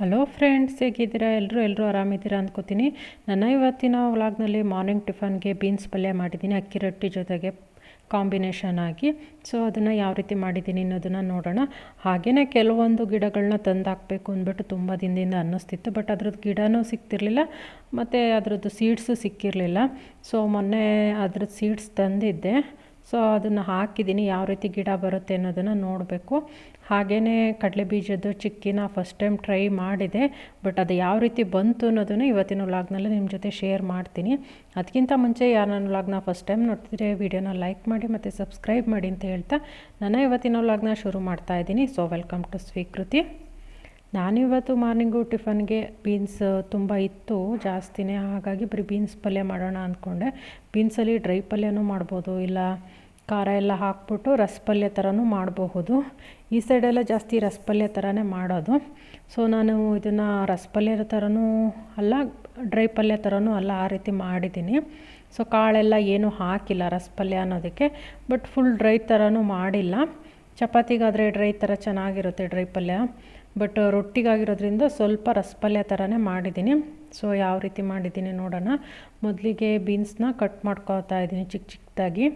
Hello friends ಹೇಗಿದ್ದೀರಾ? ಎಲ್ಲರೂ ಎಲ್ಲರೂ ಆರಾಮಿದ್ದೀರಾ ಅಂದ್ಕೋತೀನಿ ನನ್ನ ಇವತ್ತಿನ ವ್ಲಾಗ್ನಲ್ಲಿ ಮಾರ್ನಿಂಗ್ ಟಿಫನ್ಗೆ ಬೀನ್ಸ್ ಪಲ್ಯ ಮಾಡಿದ್ದೀನಿ, ಅಕ್ಕಿ ರೊಟ್ಟಿ ಜೊತೆಗೆ ಕಾಂಬಿನೇಷನ್ ಆಗಿ. ಸೊ ಅದನ್ನು ಯಾವ ರೀತಿ ಮಾಡಿದ್ದೀನಿ ಅನ್ನೋದನ್ನು ನೋಡೋಣ. ಹಾಗೆಯೇ ಕೆಲವೊಂದು ಗಿಡಗಳನ್ನ ತಂದು ಹಾಕಬೇಕು ಅಂದ್ಬಿಟ್ಟು ತುಂಬ ದಿನದಿಂದ ಅನ್ನಿಸ್ತಿತ್ತು. ಬಟ್ ಅದ್ರದ್ದು ಗಿಡನೂ ಸಿಗ್ತಿರ್ಲಿಲ್ಲ, ಮತ್ತು ಅದರದ್ದು ಸೀಡ್ಸು ಸಿಕ್ಕಿರಲಿಲ್ಲ. ಸೊ ಮೊನ್ನೆ ಅದ್ರದ್ದು ಸೀಡ್ಸ್ ತಂದಿದ್ದೆ. ಸೊ ಅದನ್ನು ಹಾಕಿದ್ದೀನಿ ಯಾವ ರೀತಿ ಗಿಡ ಬರುತ್ತೆ ಅನ್ನೋದನ್ನು ನೋಡಬೇಕು. ಹಾಗೆಯೇ ಕಡಲೆ ಬೀಜದ್ದು ಚಿಕ್ಕಿನ ಫಸ್ಟ್ ಟೈಮ್ ಟ್ರೈ ಮಾಡಿದೆ ಬಟ್ ಅದು ಯಾವ ರೀತಿ ಬಂತು ಅನ್ನೋದನ್ನು ಇವತ್ತಿನ ಲಾಗ್ನಲ್ಲಿ ನಿಮ್ಮ ಜೊತೆ ಶೇರ್ ಮಾಡ್ತೀನಿ. ಅದಕ್ಕಿಂತ ಮುಂಚೆ ಯಾರು ನನ್ನ ವ್ಲಾಗ್ನ ಫಸ್ಟ್ ಟೈಮ್ ನೋಡ್ತಿದ್ರೆ ವಿಡಿಯೋನ ಲೈಕ್ ಮಾಡಿ ಮತ್ತು ಸಬ್ಸ್ಕ್ರೈಬ್ ಮಾಡಿ ಅಂತ ಹೇಳ್ತಾ, ನಾನು ಇವತ್ತಿನ ಲಾಗ್ನ ಶುರು ಮಾಡ್ತಾ ಇದ್ದೀನಿ. ಸೊ ವೆಲ್ಕಮ್ ಟು ಸ್ವೀಕೃತಿ ನಾನಿವತ್ತು ಮಾರ್ನಿಂಗು ಟಿಫನ್ಗೆ ಬೀನ್ಸ್ ತುಂಬ ಇತ್ತು, ಜಾಸ್ತಿನೇ. ಹಾಗಾಗಿ ಬರೀ ಬೀನ್ಸ್ ಪಲ್ಯ ಮಾಡೋಣ ಅಂದ್ಕೊಂಡೆ ಬೀನ್ಸಲ್ಲಿ ಡ್ರೈ ಪಲ್ಯನೂ ಮಾಡ್ಬೋದು, ಇಲ್ಲ ಖಾರ ಎಲ್ಲ ಹಾಕ್ಬಿಟ್ಟು ರಸಪಲ್ಯ ಥರನೂ ಮಾಡಬಹುದು. ಈ ಸೈಡೆಲ್ಲ ಜಾಸ್ತಿ ರಸಪಲ್ಯ ಥರನೇ ಮಾಡೋದು. ಸೊ, ನಾನು ಇದನ್ನು ರಸಪಲ್ಯ ಥರನೂ ಅಲ್ಲ, ಡ್ರೈ ಪಲ್ಯ ಥರನೂ ಅಲ್ಲ, ಆ ರೀತಿ ಮಾಡಿದ್ದೀನಿ. ಸೊ, ಕಾಳೆಲ್ಲ ಏನೂ ಹಾಕಿಲ್ಲ ರಸಪಲ್ಯ ಅನ್ನೋದಕ್ಕೆ, ಬಟ್ ಫುಲ್ ಡ್ರೈ ಥರನೂ ಮಾಡಿಲ್ಲ. ಚಪಾತಿಗಾದರೆ ಡ್ರೈ ಥರ ಚೆನ್ನಾಗಿರುತ್ತೆ ಡ್ರೈ ಪಲ್ಯ. ಬಟ್ ರೊಟ್ಟಿಗಾಗಿರೋದ್ರಿಂದ ಸ್ವಲ್ಪ ರಸಪಲ್ಯ ಥರನೇ ಮಾಡಿದ್ದೀನಿ. ಸೊ ಯಾವ ರೀತಿ ಮಾಡಿದ್ದೀನಿ ನೋಡೋಣ. ಮೊದಲಿಗೆ ಬೀನ್ಸ್ನ ಕಟ್ ಮಾಡ್ಕೊತಾ ಇದ್ದೀನಿ ಚಿಕ್ಕ ಚಿಕ್ಕದಾಗಿ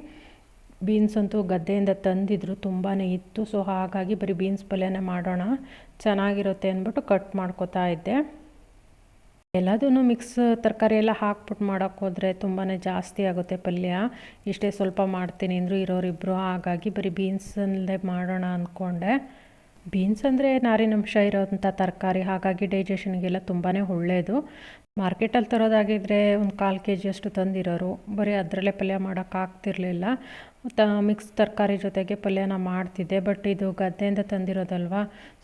ಬೀನ್ಸ್ ಅಂತೂ ಗದ್ದೆಯಿಂದ ತಂದಿದ್ರು ತುಂಬಾ ಇತ್ತು. ಸೊ ಹಾಗಾಗಿ ಬರೀ ಬೀನ್ಸ್ ಪಲ್ಯನೇ ಮಾಡೋಣ. ಚೆನ್ನಾಗಿರುತ್ತೆ ಅಂದ್ಬಿಟ್ಟು ಕಟ್ ಮಾಡ್ಕೋತಾ ಇದ್ದೆ. ಎಲ್ಲದೂ ಮಿಕ್ಸ್ ತರಕಾರಿ ಎಲ್ಲ ಹಾಕ್ಬಿಟ್ಟು ಮಾಡೋಕ್ಕೆ ಹೋದರೆ ತುಂಬಾ ಜಾಸ್ತಿ ಆಗುತ್ತೆ ಪಲ್ಯ. ಇಷ್ಟೇ ಸ್ವಲ್ಪ ಮಾಡ್ತೀನಿ ಅಂದರು ಇರೋರಿಬ್ಬರು ಹಾಗಾಗಿ ಬರೀ ಬೀನ್ಸಲ್ಲೇ ಮಾಡೋಣ ಅಂದ್ಕೊಂಡೆ ಬೀನ್ಸ್ ಅಂದರೆ ನಾರಿನಂಶ ಇರೋವಂಥ ತರಕಾರಿ, ಹಾಗಾಗಿ ಡೈಜೆಷನ್ಗೆಲ್ಲ ತುಂಬಾ ಒಳ್ಳೆಯದು ಮಾರ್ಕೆಟಲ್ಲಿ ತರೋದಾಗಿದ್ದರೆ ಒಂದು ಕಾಲು ಕೆ ಜಿಯಷ್ಟು ತಂದಿರೋರು. ಬರೀ ಅದರಲ್ಲೇ ಪಲ್ಯ ಮಾಡೋಕ್ಕಾಗ್ತಿರ್ಲಿಲ್ಲ ತ ಮಿಕ್ಸ್ ತರಕಾರಿ ಜೊತೆಗೆ ಪಲ್ಯನ ಮಾಡ್ತಿದ್ದೆ ಬಟ್ ಇದು ಗದ್ದೆಯಿಂದ ತಂದಿರೋದಲ್ವ?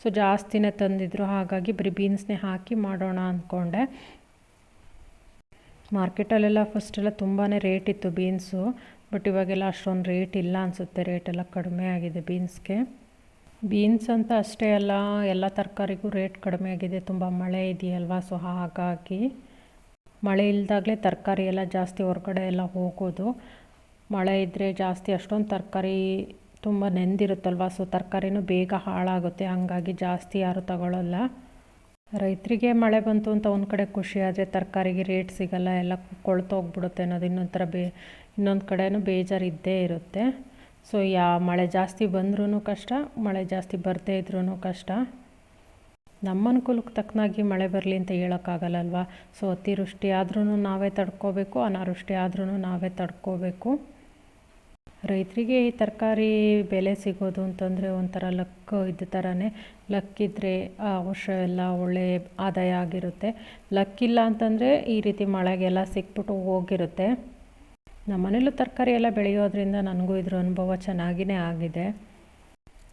ಸೊ ಜಾಸ್ತಿನೇ ತಂದಿದ್ರು. ಹಾಗಾಗಿ ಬರೀ ಬೀನ್ಸ್ನೇ ಹಾಕಿ ಮಾಡೋಣ ಅಂದ್ಕೊಂಡೆ ಮಾರ್ಕೆಟಲ್ಲೆಲ್ಲ ಫಸ್ಟೆಲ್ಲ ತುಂಬಾ ರೇಟ್ ಇತ್ತು ಬೀನ್ಸು ಬಟ್ ಇವಾಗೆಲ್ಲ ಅಷ್ಟೊಂದು ರೇಟ್ ಇಲ್ಲ ಅನಿಸುತ್ತೆ. ರೇಟೆಲ್ಲ ಕಡಿಮೆ ಆಗಿದೆ ಬೀನ್ಸ್ಗೆ. ಬೀನ್ಸ್ ಅಂತ ಅಷ್ಟೇ ಅಲ್ಲ, ಎಲ್ಲ ತರಕಾರಿಗೂ ರೇಟ್ ಕಡಿಮೆ ಆಗಿದೆ. ತುಂಬ ಮಳೆ ಇದೆಯಲ್ವಾ? ಸೊ ಹಾಗಾಗಿ ಮಳೆ ಇಲ್ದಾಗಲೇ ತರಕಾರಿ ಎಲ್ಲ ಜಾಸ್ತಿ ಹೊರಗಡೆ ಎಲ್ಲ ಹೋಗೋದು. ಮಳೆ ಇದ್ದರೆ ಜಾಸ್ತಿ ಅಷ್ಟೊಂದು ತರಕಾರಿ ತುಂಬ ನೆಂದಿರುತ್ತಲ್ವ? ಸೊ ತರಕಾರಿನೂ ಬೇಗ ಹಾಳಾಗುತ್ತೆ. ಹಾಗಾಗಿ ಜಾಸ್ತಿ ಯಾರು ತಗೊಳ್ಳಲ್ಲ ರೈತರಿಗೆ ಮಳೆ ಬಂತು ಅಂತ ಒಂದು ಕಡೆ ಖುಷಿ ಆದರೆ ತರಕಾರಿಗೆ ರೇಟ್ ಸಿಗಲ್ಲ, ಎಲ್ಲ ಕೊಳ್ತೋಗ್ಬಿಡುತ್ತೆ ಅನ್ನೋದು ಇನ್ನೊಂಥರ ಥರ ಬೇ ಇನ್ನೊಂದು ಕಡೆನೂ ಬೇಜಾರು ಇದ್ದೇ ಇರುತ್ತೆ. ಸೊ ಯಾ ಮಳೆ ಜಾಸ್ತಿ ಬಂದ್ರೂ ಕಷ್ಟ, ಮಳೆ ಜಾಸ್ತಿ ಬರದೇ ಇದ್ರೂ ಕಷ್ಟ. ನಮ್ಮ ಅನುಕೂಲಕ್ಕೆ ತಕ್ಕನಾಗಿ ಮಳೆ ಬರಲಿ ಅಂತ ಹೇಳೋಕ್ಕಾಗಲ್ಲಲ್ವ? ಸೊ ಅತಿವೃಷ್ಟಿ ಆದ್ರೂ ನಾವೇ ತಡ್ಕೋಬೇಕು, ಅನಾವೃಷ್ಟಿ ಆದ್ರೂ ನಾವೇ ತಡ್ಕೋಬೇಕು. ರೈತರಿಗೆ ಈ ತರಕಾರಿ ಬೆಲೆ ಸಿಗೋದು ಅಂತಂದರೆ ಒಂಥರ ಲಕ್ ಇದ್ದ ಥರನೇ ಲಕ್ಕಿದ್ರೆ ಆ, ವರ್ಷ ಎಲ್ಲ ಒಳ್ಳೆ ಆದಾಯ ಆಗಿರುತ್ತೆ. ಲಕ್ಕಿಲ್ಲ ಅಂತಂದರೆ ಈ ರೀತಿ ಮಳೆಗೆಲ್ಲ ಸಿಕ್ಬಿಟ್ಟು ಹೋಗಿರುತ್ತೆ. ನಮ್ಮನೇಲೂ ತರಕಾರಿ ಎಲ್ಲ ಬೆಳೆಯೋದ್ರಿಂದ ನನಗೂ ಇದ್ರ ಅನುಭವ ಚೆನ್ನಾಗಿಯೇ ಆಗಿದೆ.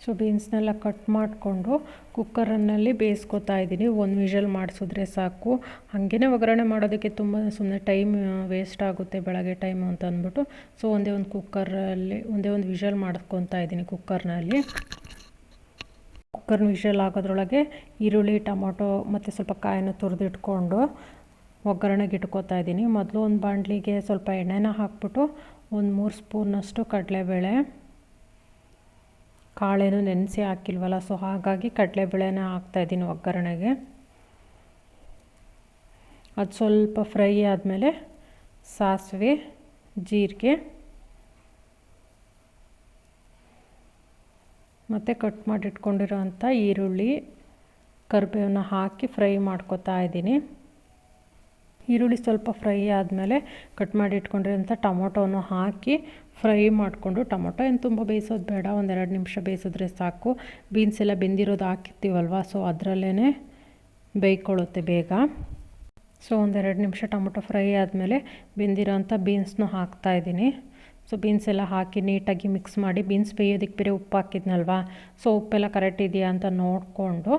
ಸೊ ಬೀನ್ಸ್ನೆಲ್ಲ ಕಟ್ ಮಾಡಿಕೊಂಡು ಕುಕ್ಕರನ್ನಲ್ಲಿ ಬೇಯಿಸ್ಕೊತಾ ಇದ್ದೀನಿ. ಒಂದು ವಿಷಲ್ ಮಾಡಿಸಿದ್ರೆ ಸಾಕು. ಹಾಗೇ ಒಗ್ಗರಣೆ ಮಾಡೋದಕ್ಕೆ ತುಂಬ ಸುಮ್ಮನೆ ಟೈಮ್ ವೇಸ್ಟ್ ಆಗುತ್ತೆ ಬೆಳಗ್ಗೆ ಟೈಮು ಅಂತ ಅಂದ್ಬಿಟ್ಟು. ಸೊ ಒಂದೇ ಒಂದು ಕುಕ್ಕರಲ್ಲಿ ಒಂದೇ ಒಂದು ವಿಷಲ್ ಮಾಡ್ಕೊತಾ ಇದ್ದೀನಿ ಕುಕ್ಕರ್ನಲ್ಲಿ ಕುಕ್ಕರ್ನ ವಿಷಲ್ ಆಗೋದ್ರೊಳಗೆ ಈರುಳ್ಳಿ, ಟೊಮೊಟೊ ಮತ್ತು ಸ್ವಲ್ಪ ಕಾಯನ್ನು ತುರಿದಿಟ್ಕೊಂಡು ಒಗ್ಗರಣೆಗೆ ಇಟ್ಕೋತಾ ಇದ್ದೀನಿ. ಮೊದಲು ಒಂದು ಬಾಂಡ್ಲಿಗೆ ಸ್ವಲ್ಪ ಎಣ್ಣೆನ ಹಾಕ್ಬಿಟ್ಟು ಒಂದು ಮೂರು ಸ್ಪೂನಷ್ಟು ಕಡಲೆಬೇಳೆ. ಕಾಳೇನು ನೆನೆಸಿ ಹಾಕಿಲ್ವಲ್ಲ, ಸೊ ಹಾಗಾಗಿ ಕಡಲೆಬೇಳೆನ ಹಾಕ್ತಾಯಿದ್ದೀನಿ ಒಗ್ಗರಣೆಗೆ. ಅದು ಸ್ವಲ್ಪ ಫ್ರೈ ಆದಮೇಲೆ ಸಾಸಿವೆ, ಜೀರಿಗೆ, ಮತ್ತು ಕಟ್ ಮಾಡಿಟ್ಕೊಂಡಿರೋಂಥ ಈರುಳ್ಳಿ, ಕರಿಬೇವನ್ನ ಹಾಕಿ ಫ್ರೈ ಮಾಡ್ಕೊತಾ ಇದ್ದೀನಿ. ಈರುಳ್ಳಿ ಸ್ವಲ್ಪ ಫ್ರೈ ಆದಮೇಲೆ ಕಟ್ ಮಾಡಿ ಇಟ್ಕೊಂಡಿರೋಂಥ ಟೊಮೊಟೊನು ಹಾಕಿ ಫ್ರೈ ಮಾಡಿಕೊಂಡು, ಟೊಮೊಟೊ ಏನು ತುಂಬ ಬೇಯಿಸೋದು ಬೇಡ ಒಂದೆರಡು ನಿಮಿಷ ಬೇಯಿಸಿದ್ರೆ ಸಾಕು. ಬೀನ್ಸ್ ಎಲ್ಲ ಬೆಂದಿರೋದು ಹಾಕಿರ್ತೀವಲ್ವ, ಸೊ ಅದರಲ್ಲೇ ಬೇಯ್ಕೊಳ್ಳುತ್ತೆ ಬೇಗ. ಸೊ ಒಂದೆರಡು ನಿಮಿಷ ಟೊಮೊಟೊ ಫ್ರೈ ಆದಮೇಲೆ ಬೆಂದಿರೋಂಥ ಬೀನ್ಸ್ನು ಹಾಕ್ತಾಯಿದ್ದೀನಿ ಸೊ ಬೀನ್ಸ್ ಎಲ್ಲ ಹಾಕಿ ನೀಟಾಗಿ ಮಿಕ್ಸ್ ಮಾಡಿ, ಬೀನ್ಸ್ ಬೇಯೋದಕ್ಕೆ ಬೇರೆ ಉಪ್ಪು ಹಾಕಿದ್ನಲ್ವ, ಸೊ ಉಪ್ಪೆಲ್ಲ ಕರೆಕ್ಟ್ ಇದೆಯಾ ಅಂತ ನೋಡಿಕೊಂಡು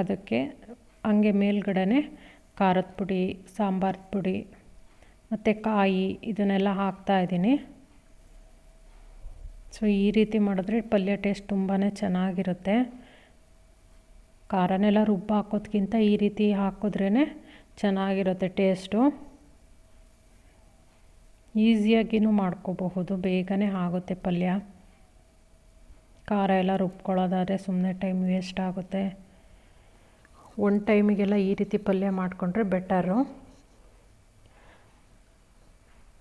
ಅದಕ್ಕೆ ಹಂಗೆ ಮೇಲ್ಗಡೆ ಖಾರದ ಪುಡಿ ಸಾಂಬಾರದ ಪುಡಿ, ಮತ್ತು ಕಾಯಿ ಇದನ್ನೆಲ್ಲ ಹಾಕ್ತಾಯಿದ್ದೀನಿ ಸೊ ಈ ರೀತಿ ಮಾಡಿದ್ರೆ ಪಲ್ಯ ಟೇಸ್ಟ್ ತುಂಬಾ ಚೆನ್ನಾಗಿರುತ್ತೆ. ಖಾರನೆಲ್ಲ ರುಬ್ಬ ಹಾಕೋದ್ಕಿಂತ ಈ ರೀತಿ ಹಾಕಿದ್ರೇ ಚೆನ್ನಾಗಿರುತ್ತೆ ಟೇಸ್ಟು ಈಸಿಯಾಗಿನೂ ಮಾಡ್ಕೋಬಹುದು, ಬೇಗನೆ ಆಗುತ್ತೆ ಪಲ್ಯ. ಖಾರ ಎಲ್ಲ ರುಬ್ಕೊಳ್ಳೋದಾದರೆ ಸುಮ್ಮನೆ ಟೈಮ್ ವೇಸ್ಟ್ ಆಗುತ್ತೆ. ಒಂದು ಟೈಮಿಗೆಲ್ಲ ಈ ರೀತಿ ಪಲ್ಯ ಮಾಡಿಕೊಂಡ್ರೆ ಬೆಟರು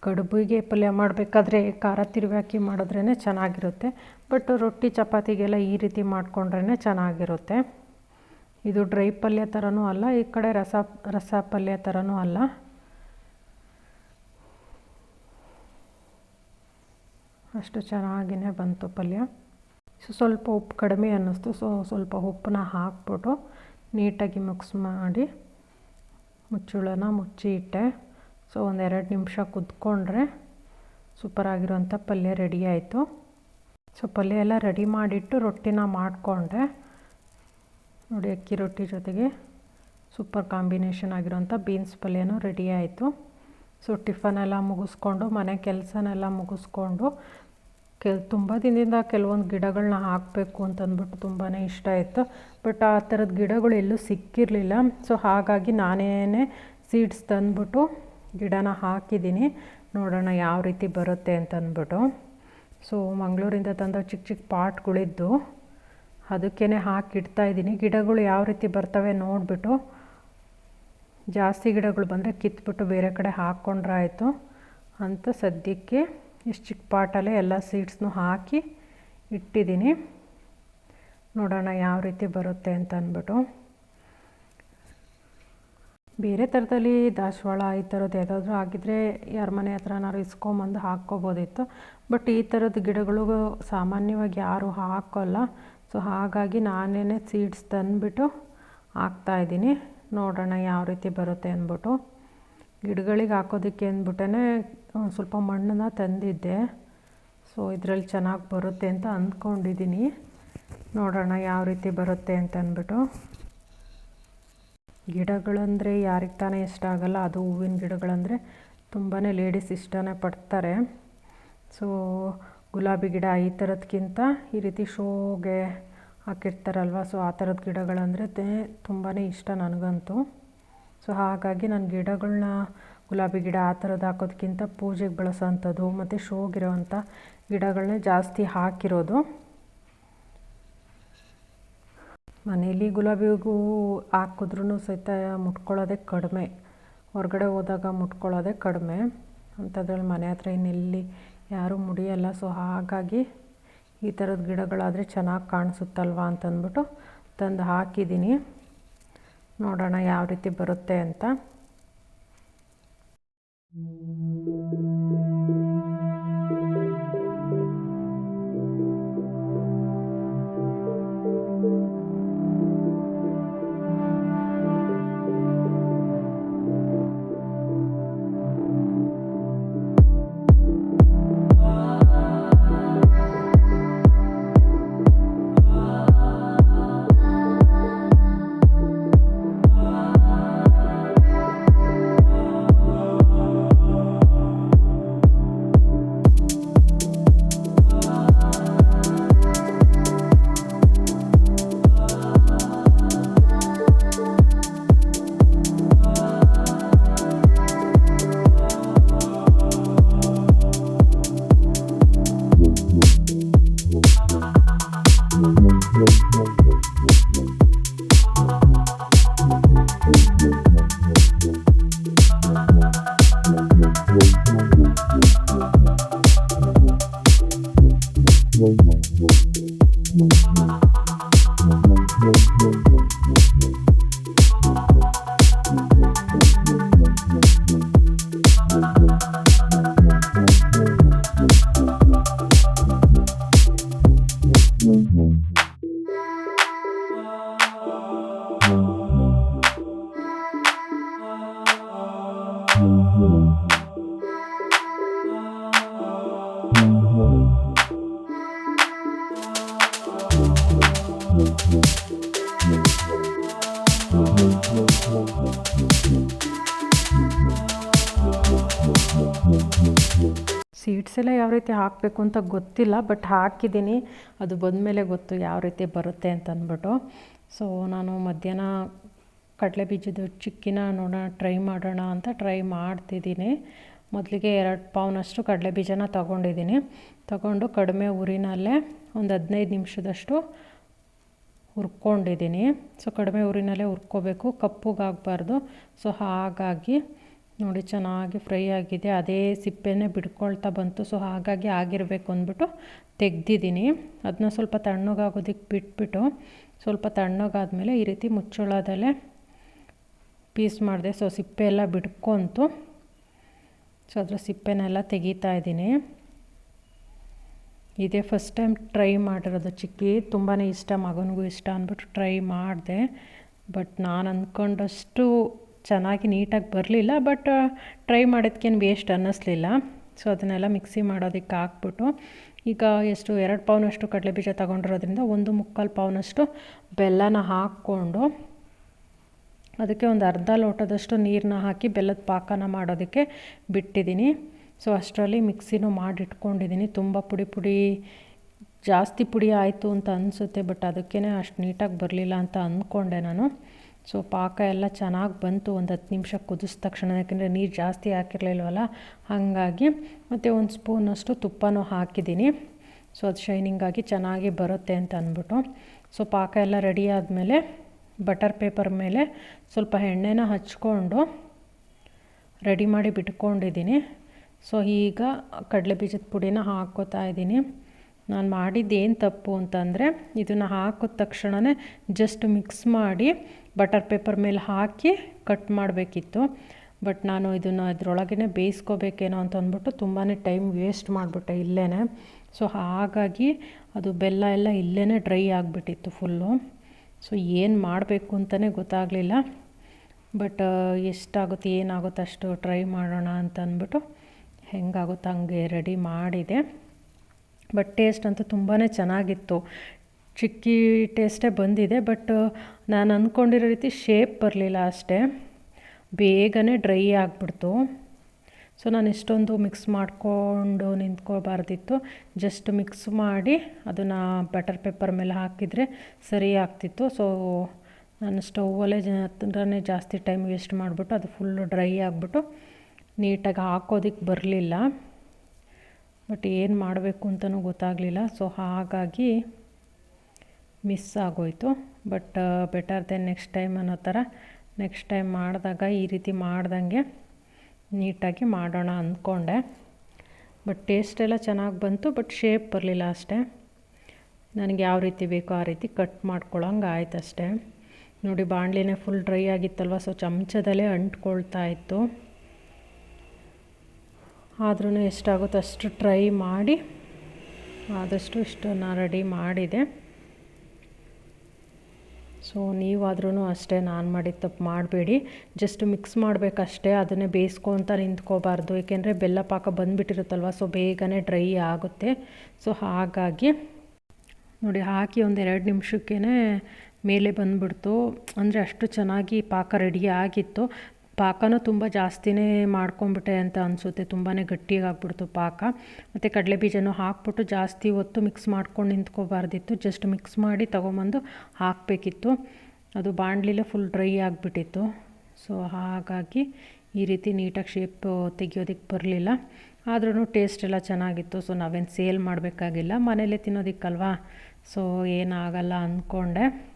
ಕಡುಬಿಗೆ ಪಲ್ಯ ಮಾಡಬೇಕಾದ್ರೆ ಖಾರ ತಿರುವಿ ಹಾಕಿ ಮಾಡಿದ್ರೇ ಚೆನ್ನಾಗಿರುತ್ತೆ. ಬಟ್ ರೊಟ್ಟಿ ಚಪಾತಿಗೆಲ್ಲ ಈ ರೀತಿ ಮಾಡಿಕೊಂಡ್ರೇ ಚೆನ್ನಾಗಿರುತ್ತೆ. ಇದು ಡ್ರೈ ಪಲ್ಯ ಥರನೂ ಅಲ್ಲ, ಈ ಕಡೆ ರಸ ರಸ ಪಲ್ಯ ಥರನೂ ಅಲ್ಲ. ಅಷ್ಟು ಚೆನ್ನಾಗಿಯೇ ಬಂತು ಪಲ್ಯ. ಸೊ ಸ್ವಲ್ಪ ಉಪ್ಪು ಕಡಿಮೆ ಅನ್ನಿಸ್ತು. ಸೊ ಸ್ವಲ್ಪ ಉಪ್ಪನ್ನ ಹಾಕ್ಬಿಟ್ಟು ನೀಟಾಗಿ ಮಿಕ್ಸ್ ಮಾಡಿ ಮುಚ್ಚುಳನ ಮುಚ್ಚಿ ಇಟ್ಟೆ ಸೊ ಒಂದೆರಡು ನಿಮಿಷ ಕುದ್ಕೊಂಡ್ರೆ ಸೂಪರಾಗಿರುವಂಥ ಪಲ್ಯ ರೆಡಿ ಆಯಿತು. ಸೊ, ಪಲ್ಯ ಎಲ್ಲ ರೆಡಿ ಮಾಡಿಟ್ಟು ರೊಟ್ಟಿನ ಮಾಡಿಕೊಂಡೆ. ನೋಡಿ, ಅಕ್ಕಿ ರೊಟ್ಟಿ ಜೊತೆಗೆ ಸೂಪರ್ ಕಾಂಬಿನೇಷನ್ ಆಗಿರುವಂಥ ಬೀನ್ಸ್ ಪಲ್ಯನೂ ರೆಡಿ ಆಯಿತು. ಸೊ ಎಲ್ಲ ಮುಗಿಸ್ಕೊಂಡು, ಮನೆ ಕೆಲಸನೆಲ್ಲ ಮುಗಿಸ್ಕೊಂಡು ಕೆಲ್, ತುಂಬ ದಿನದಿಂದ ಕೆಲವೊಂದು ಗಿಡಗಳನ್ನ ಹಾಕಬೇಕು ಅಂತಂದ್ಬಿಟ್ಟು ತುಂಬಾ ಇಷ್ಟ ಇತ್ತು. ಬಟ್ ಆ ಥರದ ಗಿಡಗಳು ಎಲ್ಲೂ ಸಿಕ್ಕಿರಲಿಲ್ಲ. ಸೊ ಹಾಗಾಗಿ ನಾನೇ ಸೀಡ್ಸ್ ತಂದ್ಬಿಟ್ಟು ಗಿಡನ ಹಾಕಿದ್ದೀನಿ. ನೋಡೋಣ ಯಾವ ರೀತಿ ಬರುತ್ತೆ ಅಂತಂದ್ಬಿಟ್ಟು. ಸೊ ಮಂಗಳೂರಿಂದ ತಂದ ಚಿಕ್ಕ ಚಿಕ್ಕ ಪಾಟ್ಗಳಿದ್ದು ಅದಕ್ಕೇ ಹಾಕಿಡ್ತಾ ಇದ್ದೀನಿ. ಗಿಡಗಳು ಯಾವ ರೀತಿ ಬರ್ತವೆ ನೋಡಿಬಿಟ್ಟು. ಜಾಸ್ತಿ ಗಿಡಗಳು ಬಂದರೆ ಕಿತ್ಬಿಟ್ಟು ಬೇರೆ ಕಡೆ ಹಾಕ್ಕೊಂಡ್ರಾಯಿತು ಅಂತ ಸದ್ಯಕ್ಕೆ ಇಷ್ಟು ಚಿಕ್ಕ ಪಾಟಲ್ಲೇ ಎಲ್ಲ ಸೀಡ್ಸ್ನು ಹಾಕಿ ಇಟ್ಟಿದ್ದೀನಿ. ನೋಡೋಣ ಯಾವ ರೀತಿ ಬರುತ್ತೆ ಅಂತ ಅಂದ್ಬಿಟ್ಟು. ಬೇರೆ ಥರದಲ್ಲಿ ದಾಸವಾಳ ಈ ಥರದ್ದು ಯಾವುದಾದ್ರೂ ಆಗಿದ್ದರೆ ಯಾರ ಮನೆ ಹತ್ರನಾದ್ರು ಇಸ್ಕೊಂಬಂದು ಹಾಕ್ಕೋಬೋದಿತ್ತು. ಬಟ್ ಈ ಥರದ ಗಿಡಗಳು ಸಾಮಾನ್ಯವಾಗಿ ಯಾರು ಹಾಕೋಲ್ಲ. ಸೊ ಹಾಗಾಗಿ ನಾನೇನೆ ಸೀಡ್ಸ್ ತಂದುಬಿಟ್ಟು ಹಾಕ್ತಾಯಿದ್ದೀನಿ ನೋಡೋಣ ಯಾವ ರೀತಿ ಬರುತ್ತೆ ಅಂದ್ಬಿಟ್ಟು. ಗಿಡಗಳಿಗೆ ಹಾಕೋದಕ್ಕೆ ಅಂದ್ಬಿಟ್ಟೇ ಸ್ವಲ್ಪ ಮಣ್ಣನ್ನು ತಂದಿದ್ದೆ. ಸೊ ಇದರಲ್ಲಿ ಚೆನ್ನಾಗಿ ಬರುತ್ತೆ ಅಂತ ಅಂದ್ಕೊಂಡಿದ್ದೀನಿ ನೋಡೋಣ ಯಾವ ರೀತಿ ಬರುತ್ತೆ ಅಂತ ಅಂದ್ಬಿಟ್ಟು. ಗಿಡಗಳಂದರೆ ಯಾರಿಗೆ ತಾನೇ ಇಷ್ಟ ಆಗೋಲ್ಲ, ಅದು ಹೂವಿನ ಗಿಡಗಳಂದರೆ ತುಂಬಾ ಲೇಡೀಸ್ ಇಷ್ಟನೇ ಪಡ್ತಾರೆ. ಸೊ ಗುಲಾಬಿ ಗಿಡ ಈ ಥರದ್ಕಿಂತ ಈ ರೀತಿ ಶೋಗೆ ಹಾಕಿರ್ತಾರಲ್ವ ಸೊ ಆ ಥರದ ಗಿಡಗಳಂದರೆ ತುಂಬಾ ಇಷ್ಟ ನನಗಂತೂ. ಸೊ ಹಾಗಾಗಿ ನಾನು ಗಿಡಗಳನ್ನ ಗುಲಾಬಿ ಗಿಡ ಆ ಥರದ್ದು ಹಾಕೋದಕ್ಕಿಂತ ಪೂಜೆಗೆ ಬಳಸೋವಂಥದ್ದು ಮತ್ತು ಶೋಗಿರೋವಂಥ ಗಿಡಗಳನ್ನೇ ಜಾಸ್ತಿ ಹಾಕಿರೋದು. ಮನೇಲಿ ಗುಲಾಬಿ ಹಾಕಿದ್ರೂ ಸಹಿತ ಮುಟ್ಕೊಳ್ಳೋದೇ ಕಡಿಮೆ. ಹೊರಗಡೆ ಹೋದಾಗ ಮುಟ್ಕೊಳ್ಳೋದೇ ಕಡಿಮೆ. ಅಂಥದ್ರಲ್ಲಿ ಮನೆ ಹತ್ರ ಇನ್ನೆಲ್ಲಿ ಯಾರೂ ಮುಡಿಯಲ್ಲ. ಸೊ ಹಾಗಾಗಿ ಈ ಥರದ ಗಿಡಗಳಾದರೆ ಚೆನ್ನಾಗಿ ಕಾಣಿಸುತ್ತಲ್ವಾ ಅಂತಂದ್ಬಿಟ್ಟು ತಂದು ಹಾಕಿದ್ದೀನಿ. ನೋಡೋಣ ಯಾವ ರೀತಿ ಬರುತ್ತೆ ಅಂತ. ಸೀಡ್ಸ್ ಯಾವ ರೀತಿ ಹಾಕಬೇಕು ಅಂತ ಗೊತ್ತಿಲ್ಲ ಬಟ್ ಹಾಕಿದ್ದೀನಿ. ಅದು ಬಂದಮೇಲೆ ಗೊತ್ತು ಯಾವ ರೀತಿ ಬರುತ್ತೆ ಅಂತ ಅಂದ್ಬಿಟ್ಟು. ಸೊ ನಾನು ಮಧ್ಯಾಹ್ನ ಕಡಲೆ ಬೀಜದ ಚಿಕ್ಕಿನ ನೋಡೋಣ ಟ್ರೈ ಮಾಡೋಣ ಅಂತ ಟ್ರೈ ಮಾಡ್ತಿದ್ದೀನಿ. ಮೊದಲಿಗೆ ಎರಡು ಪೌನಷ್ಟು ಕಡಲೆ ಬೀಜನ ತಗೊಂಡಿದ್ದೀನಿ. ತಗೊಂಡು ಕಡಿಮೆ ಊರಿನಲ್ಲೇ ಒಂದು ಹದಿನೈದು ನಿಮಿಷದಷ್ಟು ಹುರ್ಕೊಂಡಿದ್ದೀನಿ. ಸೊ ಕಡಿಮೆ ಊರಿನಲ್ಲೇ ಹುರ್ಕೋಬೇಕು, ಕಪ್ಪುಗಾಗಬಾರ್ದು. ಸೊ ಹಾಗಾಗಿ ನೋಡಿ ಚೆನ್ನಾಗಿ ಫ್ರೈ ಆಗಿದೆ. ಅದೇ ಸಿಪ್ಪೆನೇ ಬಿಡ್ಕೊಳ್ತಾ ಬಂತು. ಸೊ ಹಾಗಾಗಿ ಆಗಿರಬೇಕು ಅಂದ್ಬಿಟ್ಟು ತೆಗ್ದಿದ್ದೀನಿ. ಅದನ್ನ ಸ್ವಲ್ಪ ತಣ್ಣಗಾಗೋದಕ್ಕೆ ಬಿಟ್ಬಿಟ್ಟು ಸ್ವಲ್ಪ ತಣ್ಣಗಾದ್ಮೇಲೆ ಈ ರೀತಿ ಮುಚ್ಚಳದಲ್ಲೇ ಪೀಸ್ ಮಾಡಿದೆ. ಸೊ ಸಿಪ್ಪೆ ಎಲ್ಲ ಬಿಡ್ಕೊಂತು ಸೊ ಅದರ ಸಿಪ್ಪೆನೆಲ್ಲ ತೆಗಿತಾ ಇದ್ದೀನಿ. ಇದೇ ಫಸ್ಟ್ ಟೈಮ್ ಟ್ರೈ ಮಾಡಿರೋದು. ಚಿಕ್ಕಿ ತುಂಬಾ ಇಷ್ಟ, ಮಗನಿಗೂ ಇಷ್ಟ ಅಂದ್ಬಿಟ್ಟು ಟ್ರೈ ಮಾಡಿದೆ. ಬಟ್ ನಾನು ಅಂದ್ಕೊಂಡಷ್ಟು ಚೆನ್ನಾಗಿ ನೀಟಾಗಿ ಬರಲಿಲ್ಲ. ಬಟ್ ಟ್ರೈ ಮಾಡೋದಕ್ಕೇನು ವೇಸ್ಟ್ ಅನ್ನಿಸ್ಲಿಲ್ಲ. ಸೊ ಅದನ್ನೆಲ್ಲ ಮಿಕ್ಸಿ ಮಾಡೋದಕ್ಕೆ ಹಾಕ್ಬಿಟ್ಟು, ಈಗ ಎಷ್ಟು, ಎರಡು ಪೌನಷ್ಟು ಕಡಲೆ ಬೀಜ ತೊಗೊಂಡಿರೋದ್ರಿಂದ ಒಂದು ಮುಕ್ಕಾಲು ಪೌನಷ್ಟು ಬೆಲ್ಲನ ಹಾಕ್ಕೊಂಡು ಅದಕ್ಕೆ ಒಂದು ಅರ್ಧ ಲೋಟದಷ್ಟು ನೀರನ್ನ ಹಾಕಿ ಬೆಲ್ಲದ ಪಾಕನ ಮಾಡೋದಕ್ಕೆ ಬಿಟ್ಟಿದ್ದೀನಿ. ಸೊ ಅಷ್ಟರಲ್ಲಿ ಮಿಕ್ಸಿನೂ ಮಾಡಿಟ್ಕೊಂಡಿದ್ದೀನಿ. ತುಂಬ ಪುಡಿ ಪುಡಿ, ಜಾಸ್ತಿ ಪುಡಿ ಆಯಿತು ಅಂತ ಅನಿಸುತ್ತೆ ಬಟ್ ಅದಕ್ಕೇ ಅಷ್ಟು ನೀಟಾಗಿ ಬರಲಿಲ್ಲ ಅಂತ ಅಂದ್ಕೊಂಡೆ ನಾನು. ಸೊ ಪಾಕ ಎಲ್ಲ ಚೆನ್ನಾಗಿ ಬಂತು. ಒಂದು ಹತ್ತು ನಿಮಿಷ ಕುದಿಸಿದ ತಕ್ಷಣ, ಯಾಕೆಂದರೆ ನೀರು ಜಾಸ್ತಿ ಹಾಕಿರಲಿಲ್ವಲ್ಲ? ಹಾಗಾಗಿ ಮತ್ತು ಒಂದು ಸ್ಪೂನಷ್ಟು ತುಪ್ಪನೂ ಹಾಕಿದ್ದೀನಿ. ಸೊ ಅದು ಶೈನಿಂಗಾಗಿ ಚೆನ್ನಾಗಿ ಬರುತ್ತೆ ಅಂತ ಅಂದ್ಬಿಟ್ಟು ಸೊ ಪಾಕ ಎಲ್ಲ ರೆಡಿ ಆದಮೇಲೆ ಬಟರ್ ಪೇಪರ್ ಮೇಲೆ ಸ್ವಲ್ಪ ಎಣ್ಣೆನ ಹಚ್ಕೊಂಡು ರೆಡಿ ಮಾಡಿ ಬಿಟ್ಕೊಂಡಿದ್ದೀನಿ. ಸೊ, ಈಗ ಕಡಲೆ ಬೀಜದ ಪುಡಿನ ಹಾಕ್ಕೋತಾ ಇದ್ದೀನಿ. ನಾನು ಮಾಡಿದ್ದೇನು ತಪ್ಪು ಅಂತಂದರೆ, ಇದನ್ನು ಹಾಕಿದ ತಕ್ಷಣವೇ ಜಸ್ಟ್ ಮಿಕ್ಸ್ ಮಾಡಿ ಬಟರ್ ಪೇಪರ್ ಮೇಲೆ ಹಾಕಿ ಕಟ್ ಮಾಡಬೇಕಿತ್ತು. ಬಟ್ ನಾನು ಇದನ್ನು ಅದರೊಳಗೇ ಬೇಯಿಸ್ಕೋಬೇಕೇನೋ ಅಂತ ಅಂದ್ಬಿಟ್ಟು ತುಂಬಾ ಟೈಮ್ ವೇಸ್ಟ್ ಮಾಡಿಬಿಟ್ಟೆ ಇಲ್ಲೇ ಸೊ, ಹಾಗಾಗಿ ಅದು ಬೆಲ್ಲ ಎಲ್ಲ ಇಲ್ಲೇ ಡ್ರೈ ಆಗಿಬಿಟ್ಟಿತ್ತು ಫುಲ್ಲು ಸೊ ಏನು ಮಾಡಬೇಕು ಅಂತಲೇ ಗೊತ್ತಾಗಲಿಲ್ಲ. ಬಟ್ ಎಷ್ಟಾಗುತ್ತೆ, ಏನಾಗುತ್ತೆ ಅಷ್ಟು ಟ್ರೈ ಮಾಡೋಣ ಅಂತ ಅಂದ್ಬಿಟ್ಟು ಹೆಂಗಾಗುತ್ತೆ ಹಂಗೆ ರೆಡಿ ಮಾಡಿದೆ. ಬಟ್ ಟೇಸ್ಟ್ ಅಂತೂ ತುಂಬಾ ಚೆನ್ನಾಗಿತ್ತು. ಚಿಕ್ಕಿ ಟೇಸ್ಟೇ ಬಂದಿದೆ ಬಟ್ ನಾನು ಅಂದ್ಕೊಂಡಿರೋ ರೀತಿ ಶೇಪ್ ಬರಲಿಲ್ಲ ಅಷ್ಟೇ. ಬೇಗನೆ ಡ್ರೈ ಆಗಿಬಿಡ್ತು. ಸೊ ನಾನು ಇಷ್ಟೊಂದು ಮಿಕ್ಸ್ ಮಾಡಿಕೊಂಡು ನಿಂತ್ಕೋಬಾರ್ದಿತ್ತು ಜಸ್ಟ್ ಮಿಕ್ಸ್ ಮಾಡಿ ಅದನ್ನು ಬಟರ್ ಪೇಪರ್ ಮೇಲೆ ಹಾಕಿದರೆ ಸರಿ ಆಗ್ತಿತ್ತು. ಸೊ ನಾನು ಸ್ಟೌವಲ್ಲೇ ಹತ್ರನೇ ಜಾಸ್ತಿ ಟೈಮ್ ವೇಸ್ಟ್ ಮಾಡಿಬಿಟ್ಟು ಅದು ಫುಲ್ಲು ಡ್ರೈ ಆಗಿಬಿಟ್ಟು ನೀಟಾಗಿ ಹಾಕೋದಕ್ಕೆ ಬರಲಿಲ್ಲ. ಬಟ್ ಏನು ಮಾಡಬೇಕು ಅಂತಲೂ ಗೊತ್ತಾಗಲಿಲ್ಲ. ಸೊ ಹಾಗಾಗಿ ಮಿಸ್ ಆಗೋಯಿತು. But, better then next time ಅನ್ನೋ ಥರ. ನೆಕ್ಸ್ಟ್ ಟೈಮ್ ಮಾಡಿದಾಗ ಈ ರೀತಿ ಮಾಡ್ದಂಗೆ ನೀಟಾಗಿ ಮಾಡೋಣ ಅಂದ್ಕೊಂಡೆ. ಬಟ್ ಟೇಸ್ಟ್ ಎಲ್ಲ ಚೆನ್ನಾಗಿ ಬಂತು ಬಟ್ ಶೇಪ್ ಬರಲಿಲ್ಲ ಅಷ್ಟೇ. ನನಗೆ ಯಾವ ರೀತಿ ಬೇಕೋ ಆ ರೀತಿ ಕಟ್ ಮಾಡ್ಕೊಳ್ಳೋಂಗೆ ಆಯ್ತು ಅಷ್ಟೇ. ನೋಡಿ, ಬಾಣಲಿನೇ ಫುಲ್ ಡ್ರೈ ಆಗಿತ್ತಲ್ವ ಸೊ ಚಮಚದಲ್ಲೇ ಅಂಟ್ಕೊಳ್ತಾ ಇತ್ತು. ಆದ್ರೂ ಎಷ್ಟಾಗುತ್ತೋ ಅಷ್ಟು ಟ್ರೈ ಮಾಡಿ, ಆದಷ್ಟು ಇಷ್ಟನ್ನು ರೆಡಿ ಮಾಡಿದೆ. ಸೊ ನೀವಾದ್ರೂ ಅಷ್ಟೇ ನಾನು ಮಾಡಿದ ತಪ್ಪು ಮಾಡಬೇಡಿ. ಜಸ್ಟ್ ಮಿಕ್ಸ್ ಮಾಡಬೇಕಷ್ಟೇ, ಅದನ್ನೇ ಬೇಯಿಸ್ಕೊತ ನಿಂತ್ಕೋಬಾರ್ದು. ಏಕೆಂದರೆ ಬೆಲ್ಲ ಪಾಕ ಬಂದುಬಿಟ್ಟಿರುತ್ತಲ್ವ ಸೊ ಬೇಗನೆ ಡ್ರೈ ಆಗುತ್ತೆ. ಸೊ ಹಾಗಾಗಿ ನೋಡಿ, ಹಾಕಿ ಒಂದು ಎರಡು ನಿಮಿಷಕ್ಕೇ ಮೇಲೆ ಬಂದುಬಿಡ್ತು. ಅಂದರೆ ಅಷ್ಟು ಚೆನ್ನಾಗಿ ಪಾಕ ರೆಡಿ ಆಗಿತ್ತು. ಪಾಕನೂ ತುಂಬ ಜಾಸ್ತಿನೇ ಮಾಡ್ಕೊಂಬಿಟ್ಟೆ ಅಂತ ಅನಿಸುತ್ತೆ. ತುಂಬಾ ಗಟ್ಟಿಯಾಗ್ಬಿಡ್ತು ಪಾಕ. ಮತ್ತು ಕಡಲೆ ಬೀಜನೂ ಹಾಕ್ಬಿಟ್ಟು ಜಾಸ್ತಿ ಹೊತ್ತು ಮಿಕ್ಸ್ ಮಾಡ್ಕೊಂಡು ನಿಂತ್ಕೋಬಾರ್ದಿತ್ತು. ಜಸ್ಟ್ ಮಿಕ್ಸ್ ಮಾಡಿ ತೊಗೊಂಬಂದು ಹಾಕಬೇಕಿತ್ತು. ಅದು ಬಾಣಲಿಲೇ ಫುಲ್ ಡ್ರೈ ಆಗಿಬಿಟ್ಟಿತ್ತು. ಸೊ ಹಾಗಾಗಿ ಈ ರೀತಿ ನೀಟಾಗಿ ಶೇಪ್ ತೆಗಿಯೋದಕ್ಕೆ ಬರಲಿಲ್ಲ. ಆದ್ರೂ ಟೇಸ್ಟ್ ಎಲ್ಲ ಚೆನ್ನಾಗಿತ್ತು. ಸೊ ನಾವೇನು ಸೇಲ್ ಮಾಡಬೇಕಾಗಿಲ್ಲ. ಮನೇಲೇ ತಿನ್ನೋದಿಕ್ಕಲ್ವಾ? ಸೊ ಏನಾಗಲ್ಲ ಅಂದ್ಕೊಂಡೆ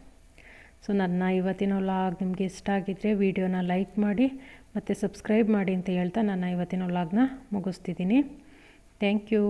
ಸೊ ನನ್ನ ಇವತ್ತಿನ ವ್ಲಾಗ್ ನಿಮಗೆ ಇಷ್ಟ ಆಗಿದ್ದರೆ ವಿಡಿಯೋನ ಲೈಕ್ ಮಾಡಿ ಮತ್ತು ಸಬ್ಸ್ಕ್ರೈಬ್ ಮಾಡಿ ಅಂತ ಹೇಳ್ತಾ ನನ್ನ ಇವತ್ತಿನ ವ್ಲಾಗ್ನ ಮುಗಿಸ್ತಿದ್ದೀನಿ. Thank you